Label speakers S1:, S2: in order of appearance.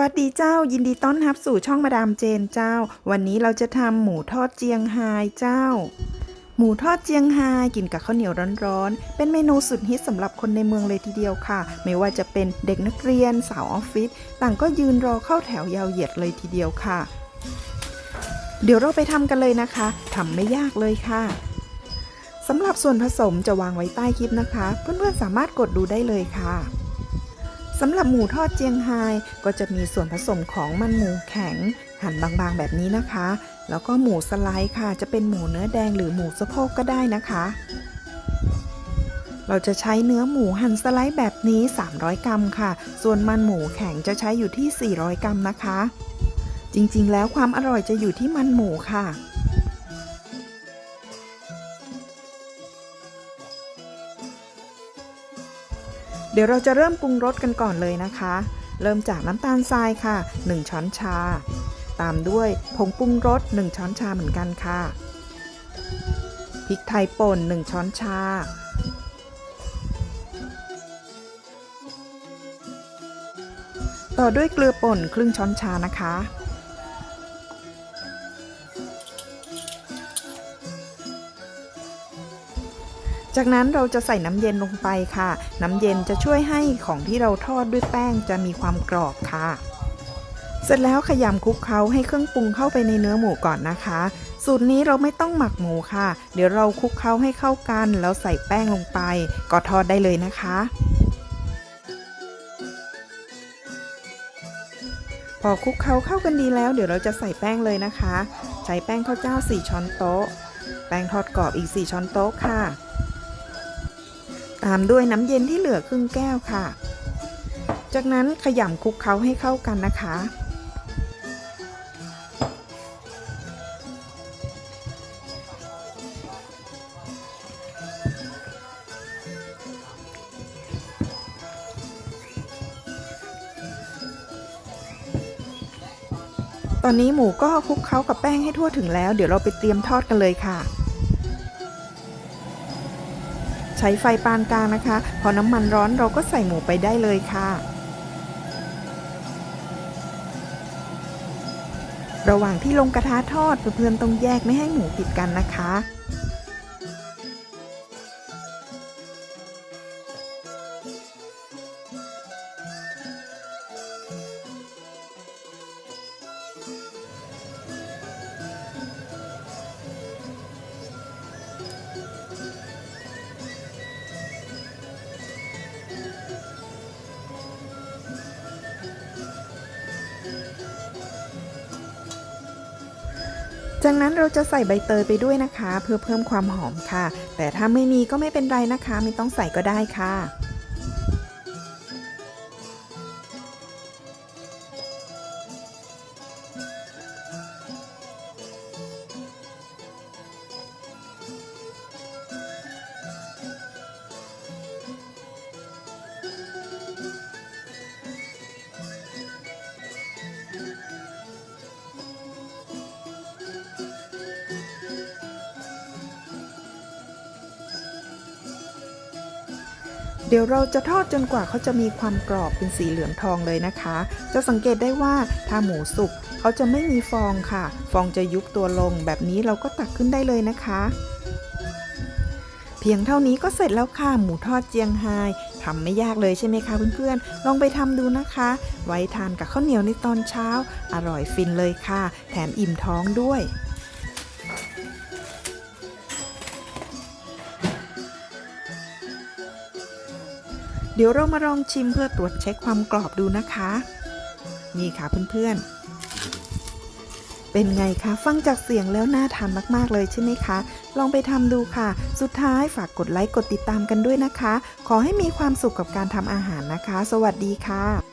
S1: วัสดีเจ้า ยินดีต้อนรับสู่ช่องมาดามเจนเจ้า วันนี้เราจะทำหมูทอดเจียงไฮ้เจ้า หมูทอดเจียงไฮ้กินกับข้าวเหนียวร้อนๆ เป็นเมนูสุดฮิตสำหรับคนในเมืองเลยทีเดียวค่ะ ไม่ว่าจะเป็นเด็กนักเรียนสาวออฟฟิศต่างก็ยืนรอเข้าแถวยาวเหยียดเลยทีเดียวค่ะ เดี๋ยวเราไปทำกันเลยนะคะทำไม่ยากเลยค่ะสำหรับส่วนผสมจะวางไว้ใต้คลิปนะคะ เพื่อนๆสามารถกดดูได้เลยค่ะ สำหรับหมูทอดเจียงไฮก็จะมีส่วนผสมของมันหมูแข็ง หั่นบางๆแบบนี้นะคะ แล้วก็หมูสไลด์ค่ะ จะเป็นหมูเนื้อแดงหรือหมูสะโพกก็ได้นะคะ เราจะใช้เนื้อหมูหั่นสไลด์แบบนี้ 300 กรัมค่ะ ส่วนมันหมูแข็งจะใช้อยู่ที่ 400 กรัมนะคะ จริงๆ แล้วความอร่อยจะอยู่ที่มันหมูค่ะ เดี๋ยวเราจะเริ่มปรุงรสกันก่อนเลยนะคะ เริ่มจากน้ำตาลทรายค่ะ 1 ช้อนชา ตามด้วยผงปรุงรส 1 ช้อนชาเหมือนกันค่ะ พริกไทยป่น 1 ช้อนชา ต่อด้วยเกลือป่นครึ่งช้อนชานะคะ จากนั้นเราจะใส่น้ำเย็นลงไปค่ะ น้ำเย็นจะช่วยให้ของที่เราทอดด้วยแป้งจะมีความกรอบค่ะ เสร็จแล้วขยำคลุกเคล้าให้เครื่องปรุงเข้าไปในเนื้อหมูก่อนนะคะ สูตรนี้เราไม่ต้องหมักหมูค่ะ เดี๋ยวเราคลุกเคล้าให้เข้ากันแล้วใส่แป้งลงไป ก็ทอดได้เลยนะคะพอคลุกเคล้าเข้ากันดีแล้วเดี๋ยวเราจะใส่แป้งเลยนะคะ ใช้แป้งข้าวเจ้า 4 ช้อนโต๊ะ แป้งทอดกรอบอีก 4 ช้อนโต๊ะค่ะ ตามด้วยน้ำเย็นที่เหลือครึ่งแก้วค่ะ จากนั้นขยำคลุกเคล้าให้เข้ากันนะคะ ตอนนี้หมูก็คลุกเคล้ากับแป้งให้ทั่วถึงแล้ว เดี๋ยวเราไปเตรียมทอดกันเลยค่ะ ช้ไฟปานกลางนะคะ พอน้ำมันร้อนเราก็ใส่หมูไปได้เลยค่ะ ระหว่างที่ลงกระทะทอดเพื่อนๆต้องแยกไม่ให้หมูติดกันนะคะ จากนั้นเราจะใส่ใบเตยไปด้วยนะคะ เพื่อเพิ่มความหอมค่ะ แต่ถ้าไม่มีก็ไม่เป็นไรนะคะ ไม่ต้องใส่ก็ได้ค่ะ เดี๋ยวเราจะทอดจนกว่าเขาจะมีความกรอบเป็นสีเหลืองทองเลยนะคะ จะสังเกตได้ว่าถ้าหมูสุกเขาจะไม่มีฟองค่ะ ฟองจะยุบตัวลงแบบนี้เราก็ตักขึ้นได้เลยนะคะ เพียงเท่านี้ก็เสร็จแล้วค่ะหมูทอดเจียงไฮทำไม่ยากเลยใช่ไหมคะเพื่อนๆ ลองไปทำดูนะคะ ไว้ทานกับข้าวเหนียวในตอนเช้า อร่อยฟินเลยค่ะ แถมอิ่มท้องด้วย เดี๋ยวเรามาลองชิมเพื่อตรวจเช็คความกรอบดูนะคะ นี่ค่ะเพื่อนๆ เป็นไงคะ ฟังจากเสียงแล้วน่าทานมากๆเลยใช่ไหมคะ ลองไปทำดูค่ะ สุดท้ายฝากกดไลค์กดติดตามกันด้วยนะคะ ขอให้มีความสุขกับการทำอาหารนะคะ สวัสดีค่ะ